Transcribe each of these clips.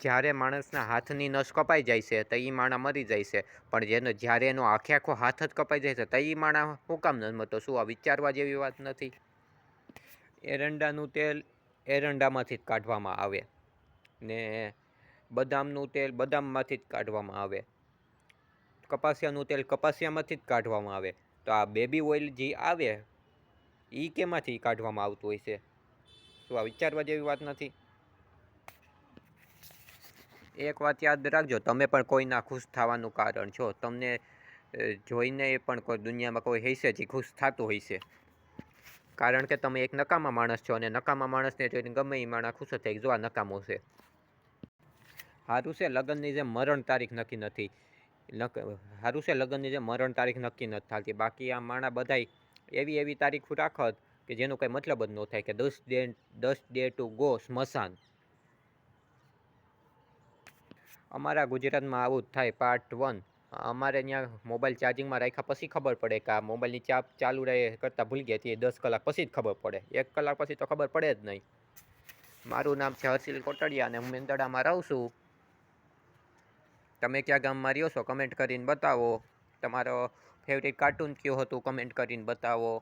જ્યારે માણસના હાથની નસ કપાઈ જાય છે, તો એ માણા મરી જાય છે. પણ જેનો, જ્યારે એનો આખે આખો હાથ જ કપાઈ જાય છે, તો એ માણા હું કામ ન મરતો? શું આ વિચારવા જેવી વાત નથી? એરંડાનું તેલ એરંડામાંથી જ કાઢવામાં આવે. ને બદામનું તેલ બદામમાંથી જ કાઢવામાં આવે. કપાસિયાનું તેલ કપાસિયામાંથી જ કાઢવામાં આવે. તો આ બેબી ઓઇલ જે આવે એ કેમાંથી કાઢવામાં આવતું હોય છે? શું આ વિચારવા જેવી વાત નથી? એક વાત યાદ રાખજો, તમે પણ કોઈના ખુશ થવાનું કારણ છો. તમને જોઈને જોઈને પણ કોઈ દુનિયામાં કોઈ હશે જે ખુશ થતું હશે. કારણ કે તમે એક નકામા માણસ છો અને નકામા માણસને જોઈને ગમે એ માણસ ખુશ કે જો આ નકામો છે. સારું છે, લગ્નની જે મરણ તારીખ નક્કી નથી. સારું છે, લગ્નની જે મરણ તારીખ નક્કી નથી થતી. બાકી આ માણા બધાય એવી એવી તારીખ રાખત કે જેનો કંઈ મતલબ જ ન થાય કે દસ ડે દસ ડે ટુ ગો સ્મશાન. અમારા ગુજરાતમાં આવું જ થાય પાર્ટ વન અમારે ત્યાં મોબાઈલ ચાર્જિંગમાં રાખ્યા પછી ખબર પડે કે આ મોબાઈલની ચાપ ચાલુ રહે કરતાં ભૂલી ગયા છીએ, દસ કલાક પછી જ ખબર પડે. એક કલાક પછી તો ખબર પડે જ નહીં. મારું નામ છે હર્ષિલ કોટડિયા અને હું મેંદડામાં રહું છું. તમે ક્યાં ગામમાં રહ્યો છો? કમેન્ટ કરીને બતાવો. તમારો ફેવરેટ કાર્ટૂન કયો હતું? કમેન્ટ કરીને બતાવો.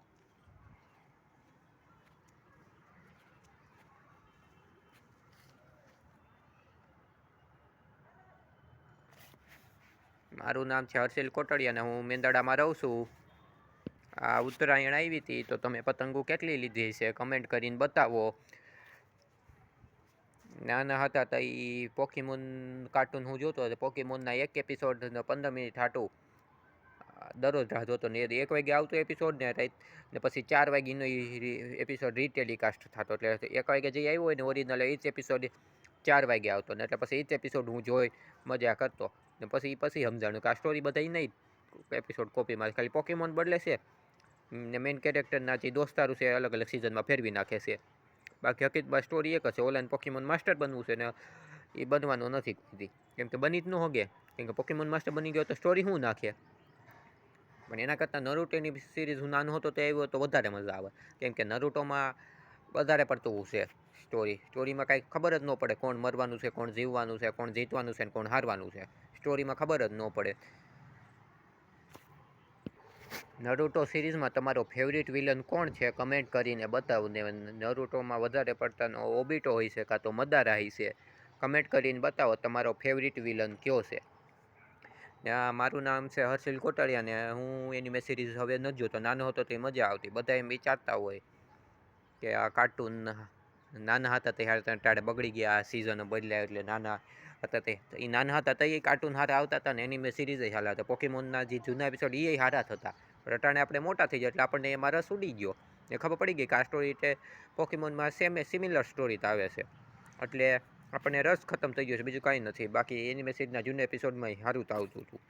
મારું નામ છે હર્ષિલ કોટડિયા અને હું મેંદડામાં રહું છું. આ ઉત્તરાયણ આવી હતી તો તમે પતંગો કેટલી લીધી છે કમેન્ટ કરીને બતાવો. નાના હતા તો એ પોકીમોન કાર્ટૂન હું જોતો હતો. પોકીમોનના એક એપિસોડ પંદર મિનિટ હાટું. દરરોજ રાહ જોતો ને એક વાગે આવતો એપિસોડ ને રાત ને પછી ચાર વાગ્યાનો એપિસોડ રીટેલિકાસ્ટ થતો. એટલે એક વાગે જે આવ્યો હોય ને ઓરિજિનલ એ જ એપિસોડ ચાર વાગે આવતો ને એટલે પછી એ જ એપિસોડ હું જોઈ મજા કરતો. ને પછી પછી સમજાણું કે આ સ્ટોરી બધા નહીં એપિસોડ કોપીમાં ખાલી પોકેમોન બદલે છે ને મેઇન કેરેક્ટરના જે દોસ્તારું છે અલગ અલગ સિઝનમાં ફેરવી નાખે છે. બાકી હકીકતમાં સ્ટોરી એક છે. ઓલાને પોકેમોન માસ્ટર બનવું છે ને એ બનવાનું નથી કીધી કેમ કે બની જ ન હોગે. કેમ કે પોકેમોન માસ્ટર બની ગયો તો સ્ટોરી શું નાખે? પણ એના કરતાં નરુટોની સિરીઝ હું નાનો હતો તો આવ્યો તો વધારે મજા આવે. કેમ કે નરુટોમાં વધારે પડતું છે સ્ટોરી સ્ટોરીમાં કાંઈ ખબર જ ન પડે કોણ મરવાનું છે, કોણ જીવવાનું છે, કોણ જીતવાનું છે ને કોણ હારવાનું છે. સ્ટોરીમાં ખબર જ ન પડે. નરુટો સિરીઝમાં તમારો ફેવરિટ વિલન કોણ છે? કમેન્ટ કરીને બતાવો ને નરુટોમાં વધારે પડતા ઓબીટો હોય છે કાં તો મદારા હોય છે? કમેન્ટ કરીને બતાવો તમારો ફેવરિટ વિલન કયો છે? મારું નામ છે હર્ષિલ કોટડિયા ને હું એની મેં સિરીઝ હવે નથી જોતો. નાનો હતો તો મજા આવતી. બધા એમ વિચારતા હોય કે આ કાર્ટૂન નાના હતા ત્યારે ટાળે બગડી ગયા આ સિઝનો બદલ્યા એટલે નાના હતા તે. એ નાના હતા તો એ કાર્ટૂન હારા આવતા હતા ને એની સિરીઝ હારા હતા. પોકેમોનના જે જૂના એપિસોડ એ હારા થતા અટાણે આપણે મોટા થઈ ગયા એટલે આપણને એમાં રસ ઉડી ગયો. ને ખબર પડી ગઈ કે આ સ્ટોરી એટલે પોકેમોનમાં સેમ સિમિલર સ્ટોરી આવે છે. એટલે આપણને રસ ખતમ થઈ ગયો છે. બીજું કાંઈ નથી. બાકી એની મેસેજના જૂના એપિસોડમાં સારું તો આવતું હતું.